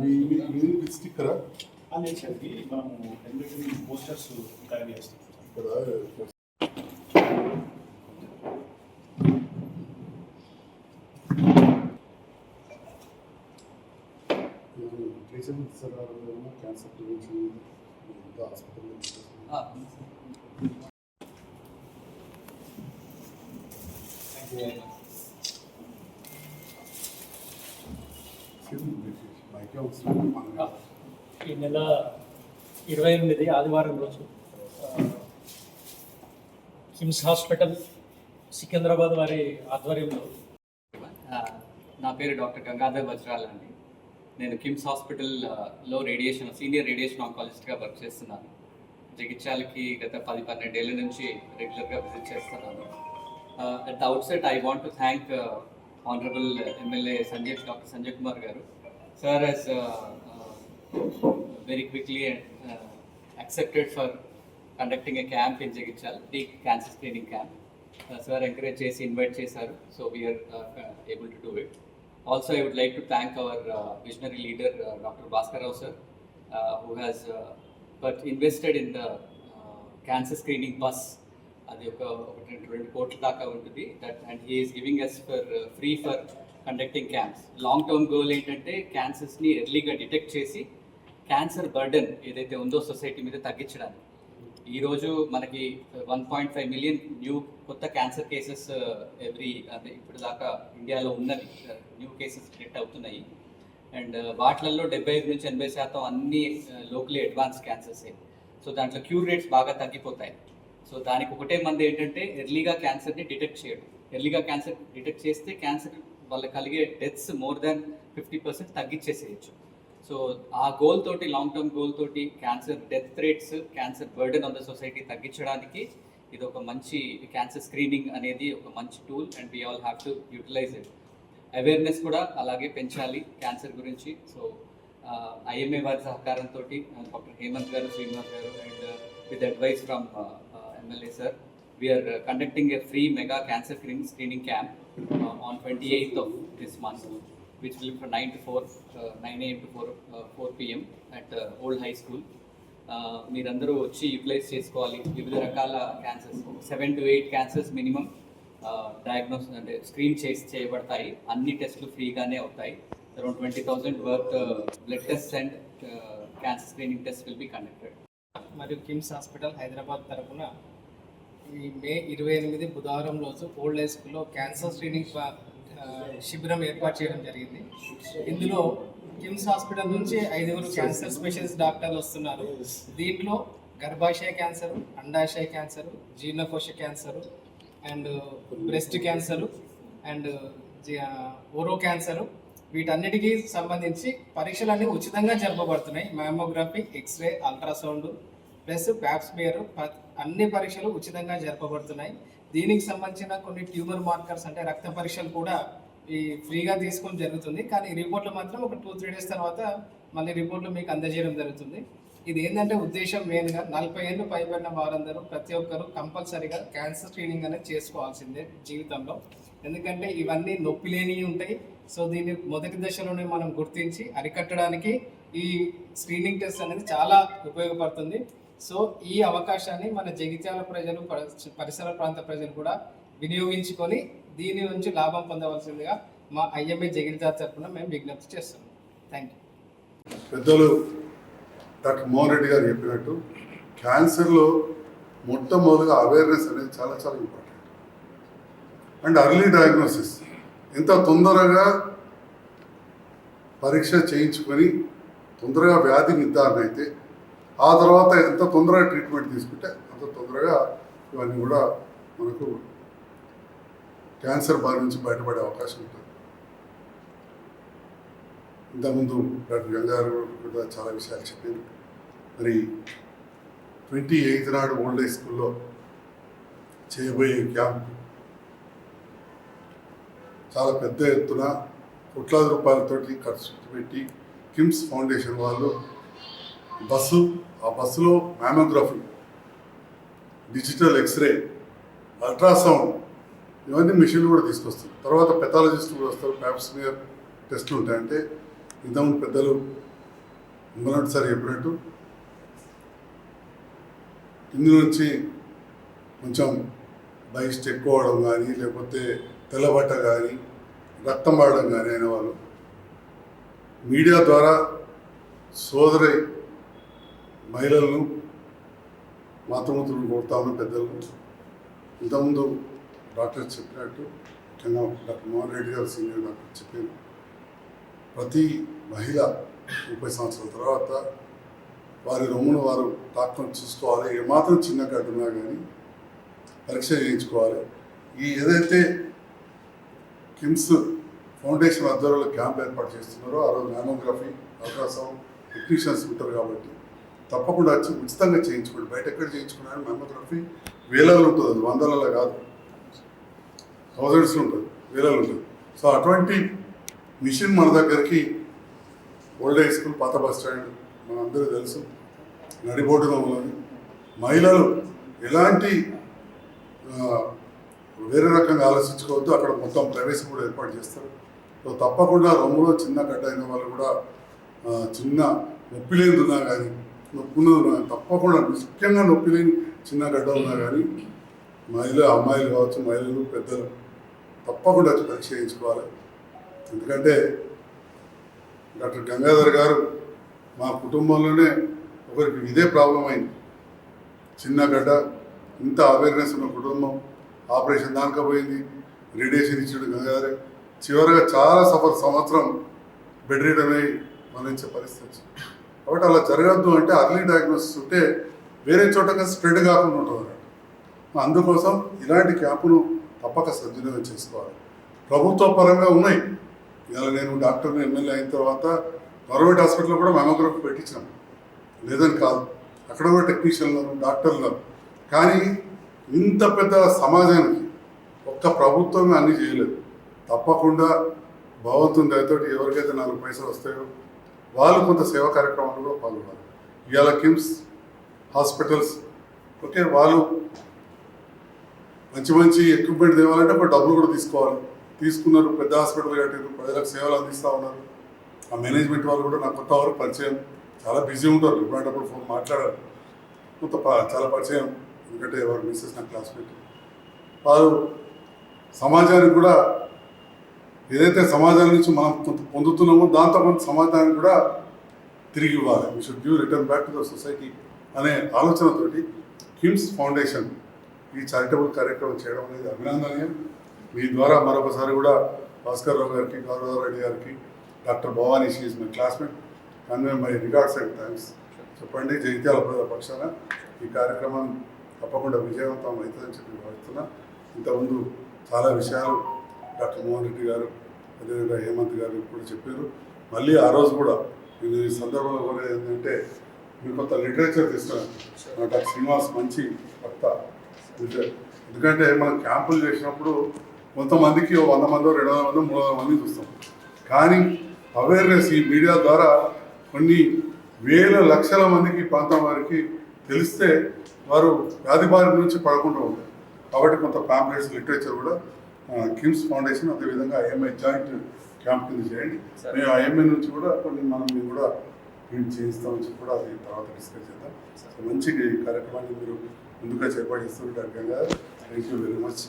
మీ- మీ స్టిక్కరా? ఆ నేచర్కి మనము ఎన్నికలు పోస్టర్స్ తయారు చేస్తాం. ఇక్కడ ట్రీట్మెంట్ ఇస్తారా క్యాన్సర్ ప్రివెన్షన్ హాస్పిటల్ మైకే అవసరం సందర్భంగా ఈ నెల ఇరవై ఎనిమిది ఆదివారం రోజు కిమ్స్ హాస్పిటల్ సికింద్రాబాద్ వారి ఆధ్వర్యంలో. నా పేరు డాక్టర్ గంగాధర్ వజ్రాల్ అండి. నేను కిమ్స్ హాస్పిటల్లో రేడియేషన్ సీనియర్ రేడియేషన్ ఆంకాలజిస్ట్గా వర్క్ చేస్తున్నాను. జగిత్యాలకి గత పది పన్నెండేళ్ళ నుంచి రెగ్యులర్గా విజిట్ చేస్తున్నాను. At the out set I want to thank honourable MLA Sanjay doctor Sanjay Kumar గారు. Sir Hess very quickly accepted for conducting a camp in Jagtial D cancer screening camp sir encourage చేసి ఇన్వైట్ చేశారు. So we are able to do it also I would like to thank our visionary leader doctor Bhaskar Rao sir who has but invested in the cancer screening bus అది ఒక ఒకటి రెండు కోట్ల దాకా ఉంటుంది. That and he's giving us for free for conducting camps long term goal ఏంటంటే క్యాన్సర్స్ని ఎర్లీగా డిటెక్ట్ చేసి క్యాన్సర్ బర్డెన్ ఏదైతే ఉందో సొసైటీ మీద తగ్గించడానికి. ఈరోజు మనకి one point five million new కొత్త క్యాన్సర్ కేసెస్ ఎవ్రీ అంటే ఇప్పుడు దాకా ఇండియాలో ఉన్నవి న్యూ కేసెస్ డిటెక్ట్ అవుతున్నాయి. అండ్ uh, వాటిలలో డెబ్బై ఐదు నుంచి ఎనభై శాతం అన్ని లోకలీ అడ్వాన్స్ క్యాన్సర్సే సో దాంట్లో క్యూర్ రేట్స్ బాగా తగ్గిపోతాయి. సో దానికి ఒకటే మంది ఏంటంటే ఎర్లీగా క్యాన్సర్ని డిటెక్ట్ చేయడం. ఎర్లీగా క్యాన్సర్ డిటెక్ట్ చేస్తే క్యాన్సర్ వాళ్ళకి కలిగే deaths more than fifty percent తగ్గించేసేయచ్చు so ఆ గోల్ తోటి లాంగ్ టర్మ్ గోల్ తోటి cancer death rates cancer burden on the society తగ్గించడానికి ఇది ఒక మంచి క్యాన్సర్ స్క్రీనింగ్ అనేది ఒక మంచి tool and we all have to utilise it awareness కూడా అలాగే పెంచాలి క్యాన్సర్ గురించి. సో ఐఎంఏ వారి సహకారంతో డాక్టర్ హేమంత్ గారు శ్రీనివాస్ గారు and with advice from MLA sir we're conducting a free mega cancer screening screening camp on twenty eighth of this month which will be from 9 to 4, uh, 9 a.m. to 4, uh, 4 p.m. at uh, Old High School. Uh, మీరందరూ వచ్చి utilise చేసుకోవాలి వివిధ రకాల cancers seven to eight cancers minimum diagnose అంటే screen చేసి చేయబడతాయి అన్ని టెస్టులు ఫ్రీగానే అవుతాయి around twenty thousand worth blood test and cancer screening test will be conducted మరియు కిమ్స్ హాస్పిటల్ హైదరాబాద్ తరఫున ఈ మే ఇరవై ఎనిమిది బుధవారం రోజు ఓల్డ్ హై స్కూల్లో క్యాన్సర్ స్క్రీనింగ్ శిబిరం ఏర్పాటు చేయడం జరిగింది. ఇందులో కిమ్స్ హాస్పిటల్ నుంచి ఐదుగురు క్యాన్సర్ స్పెషలిస్ట్ డాక్టర్లు వస్తున్నారు. దీంట్లో గర్భాశయ క్యాన్సర్ అండాశయ cancer జీర్ణకోశ cancer and breast cancer and ఓరో cancer. వీటన్నిటికీ సంబంధించి పరీక్షలన్నీ ఉచితంగా జరపబడుతున్నాయి. Mammography X-ray ultrasound plus pap smear అన్ని పరీక్షలు ఉచితంగా జరపబడుతున్నాయి. దీనికి సంబంధించిన కొన్ని ట్యూమర్ మార్కర్స్ అంటే రక్త పరీక్షలు కూడా ఈ ఫ్రీగా తీసుకోవడం జరుగుతుంది. కానీ రిపోర్ట్లు మాత్రం ఒక టూ త్రీ డేస్ తర్వాత మళ్ళీ రిపోర్ట్లు మీకు అందజేయడం జరుగుతుంది. ఇది ఏంటంటే ఉద్దేశం మెయిన్గా నలభై ఏళ్ళు పైబడిన వారందరూ ప్రతి ఒక్కరూ కంపల్సరీగా క్యాన్సర్ స్క్రీనింగ్ అనేది చేసుకోవాల్సిందే జీవితంలో. ఎందుకంటే ఇవన్నీ నొప్పి లేనివి ఉంటాయి. సో దీన్ని మొదటి దశలోనే మనం గుర్తించి అరికట్టడానికి ఈ స్క్రీనింగ్ టెస్ట్ అనేది చాలా ఉపయోగపడుతుంది. సో ఈ అవకాశాన్ని మన జగిత్యాల ప్రజలు పరి- పరిసర ప్రాంత ప్రజలు కూడా వినియోగించుకొని దీని నుంచి లాభం పొందవలసిందిగా మా ఐఎంఏ జగిత్యాల తరఫున మేము విజ్ఞప్తి చేస్తున్నాం. థ్యాంక్ యూ పెద్దలు డాక్టర్ మోహన్ రెడ్డి గారు చెప్పినట్టు క్యాన్సర్లో మొట్టమొదటిగా అవేర్నెస్ అనేది చాలా చాలా ఇంపార్టెంట్ అండ్ అర్లీ డయాగ్నోసిస్ ఎంత తొందరగా పరీక్ష చేయించుకొని తొందరగా వ్యాధి నిర్ధారణ అయితే ఆ తర్వాత ఎంత తొందరగా ట్రీట్మెంట్ తీసుకుంటే అంత తొందరగా ఇవన్నీ కూడా మనకు క్యాన్సర్ బారి నుంచి బయటపడే అవకాశం ఉంటుంది. ఇంతకుముందు డాక్టర్ గంగారు కూడా చాలా విషయాలు చెప్పారు. మరి ట్వంటీ ఎయిత్ నాడు ఓల్డ్ ఏజ్ స్కూల్లో చేయబోయే క్యాంప్ చాలా పెద్ద ఎత్తున కోట్లాది రూపాయలతోటి ఖర్చు పెట్టి కిమ్స్ ఫౌండేషన్ వాళ్ళు బస్సు ఆ బస్సులో మ్యామోగ్రఫీ డిజిటల్ ఎక్స్రే అల్ట్రాసౌండ్ ఇవన్నీ మిషన్లు కూడా తీసుకొస్తారు తర్వాత పెథాలజిస్ట్ కూడా వస్తారు. ప్యాప్స్మియర్ టెస్ట్లు ఉంటాయంటే ఇంతకుముందు పెద్దలు మొన్నటి సార్ చెప్పినట్టు ఇందు నుంచి కొంచెం బహిష్ట ఎక్కువ అవడం కానీ లేకపోతే తెల్లబట్ట కానీ రక్తం పడడం కానీ అనేవాళ్ళు మీడియా ద్వారా సోదరి మహిళలను మాతృమూతులను కొడతామని పెద్దలు. ఇంతకుముందు డాక్టర్ చెప్పినట్టు ముఖ్యంగా డాక్టర్ మోహన్ రెడ్డి గారు సీనియర్ డాక్టర్ చెప్పారు. ప్రతి మహిళ ముప్పై సంవత్సరాల తర్వాత వారి రొమ్మును వారు డాక్టర్ని చూసుకోవాలి. ఏమాత్రం చిన్న గడ్డున్నా కానీ పరీక్ష చేయించుకోవాలి. ఈ ఏదైతే కిమ్స్ ఫౌండేషన్ ఆధ్వర్యంలో క్యాంప్ ఏర్పాటు చేస్తున్నారో ఆ రోజు మ్యామోగ్రఫీ అల్ట్రాసౌండ్ టెక్నీషియన్స్ ఉంటారు కాబట్టి తప్పకుండా వచ్చి ఉచితంగా చేయించుకోండి. బయట ఎక్కడ చేయించుకున్నా మ్యామోగ్రఫీ వేలలో ఉంటుంది. అది వందలలో కాదు. థౌజండ్స్లో ఉంటుంది. వేలలో ఉంటుంది. సో అటువంటి మిషన్ మన దగ్గరికి ఓల్డ్ హై స్కూల్ పాత బస్ స్టాండ్ మనందరూ తెలుసు. నడిబోటులో ఉన్నది. మహిళలు ఎలాంటి వేరే రకంగా ఆలోచించుకోవద్దు. అక్కడ మొత్తం ప్రవేశం కూడా ఏర్పాటు చేస్తారు. సో తప్పకుండా రొమ్ములో చిన్న గడ్డ అయిన వాళ్ళు కూడా చిన్న నొప్పి లేని కానీ నొప్పి తప్పకుండా ముఖ్యంగా నొప్పి లేని చిన్న గడ్డ ఉన్నా కానీ మహిళ అమ్మాయిలు కావచ్చు మహిళలు పెద్దలు తప్పకుండా పరీక్ష చేయించుకోవాలి ఎందుకంటే డాక్టర్ గంగాధర్ గారు మా కుటుంబంలోనే ఒకరికి ఇదే ప్రాబ్లం అయింది. చిన్న గడ్డ ఇంత అవేర్నెస్ ఉన్న కుటుంబం ఆపరేషన్ దానికపోయింది రేడియేషన్ ఇచ్చాడు గంగాధర్. చివరిగా చాలా సఫర్ సంవత్సరం బెడ్ రీడన్ అయి మరణించే పరిస్థితి వచ్చింది. కాబట్టి అలా జరగద్దు అంటే అర్లీ డయాగ్నోసిస్ ఉంటే వేరే చోటగా స్ప్రెడ్ కాకుండా ఉంటుంది. అందుకోసం ఇలాంటి క్యాంపును తప్పక సద్వినియోగం చేసుకోవాలి. ప్రభుత్వ పరంగా ఉన్నాయి. ఇలా నేను డాక్టర్ని ఎమ్మెల్యే అయిన తర్వాత గవర్నమెంట్ హాస్పిటల్లో కూడా మెమోగ్రఫీ పెట్టించాం. లేదని కాదు. అక్కడ కూడా టెక్నీషియన్లను డాక్టర్లు. కానీ ఇంత పెద్ద సమాజానికి ఒక్క ప్రభుత్వమే అన్నీ చేయలేదు. తప్పకుండా భగవంతుని దయతోటి ఎవరికైతే నాలుగు పైసలు వస్తాయో వాళ్ళు కొంత సేవా కార్యక్రమాలు కూడా పాల్గొన్నారు. ఇవాళ కిమ్స్ హాస్పిటల్స్ ఓకే వాళ్ళు మంచి మంచి ఎక్విప్మెంట్ తేవాలంటే ఒక డబ్బులు కూడా తీసుకోవాలి. తీసుకున్నారు పెద్ద హాస్పిటల్ కట్టారు ప్రజలకు సేవలు అందిస్తూ ఉన్నారు. ఆ మేనేజ్మెంట్ వాళ్ళు కూడా నాకు కొత్త వరకు పరిచయం. చాలా బిజీ ఉంటారు. ఇప్పుడంటప్పుడు ఫోన్ మాట్లాడారు. కొంత చాలా పరిచయం. ఎందుకంటే ఎవరు మిస్సెస్ నా క్లాస్మేట్. వారు సమాజానికి కూడా ఏదైతే సమాజం నుంచి మనం కొంత పొందుతున్నామో దాంతో కొంత సమాజానికి కూడా తిరిగి ఇవ్వాలి. We should give return back to the society అనే ఆలోచనతోటి కిమ్స్ ఫౌండేషన్ ఈ చారిటబుల్ కార్యక్రమం చేయడం అనేది అభినందనీయం. మీ ద్వారా మరొకసారి కూడా భాస్కర్ రావు గారికి గౌరవ రెడ్డి గారికి doctor Bhavani she's my classmate convey my regards and thanks చెప్పండి. జగిత్యాల ప్రజల పక్షాన ఈ కార్యక్రమం తప్పకుండా విజయవంతం అవుతుందని చెప్పి భావిస్తున్నా. ఇంతకుముందు చాలా విషయాలు డాక్టర్ మోహన్ రెడ్డి గారు అదేవిధంగా హేమంత్ గారు కూడా చెప్పారు. మళ్ళీ ఆ రోజు కూడా నేను ఈ సందర్భంలో కూడా ఏంటంటే మీరు కొత్త లిటరేచర్ తీసుకున్నాను డాక్టర్ శ్రీనివాస్ మంచి కొత్త ఎందుకంటే మనం క్యాంపులు చేసినప్పుడు కొంతమందికి వంద మంది రెండు వందల మంది మూడు వందల మంది చూస్తాం. కానీ అవేర్నెస్ ఈ మీడియా ద్వారా కొన్ని వేల లక్షల మందికి ప్రాంతం వారికి తెలిస్తే వారు వ్యాధి బారి నుంచి పడకుండా ఉంటారు. కాబట్టి కొంత పాంప్లెట్స్ లిటరేచర్ కూడా కిమ్స్ ఫౌండేషన్ అదేవిధంగా ఐఎంఐ జాయింట్ క్యాంప్ కింద చేయండి. మేము ఐఎంఐ నుంచి కూడా కొన్ని మనం మేము కూడా ప్రింట్ చేయిస్తామని చెప్పి కూడా అది తర్వాత డిస్కస్ చేద్దాం. సో మంచి కార్యక్రమాన్ని మీరు ముందుగా చేపట్టిస్తున్నారు థ్యాంక్ యూ వెరీ మచ్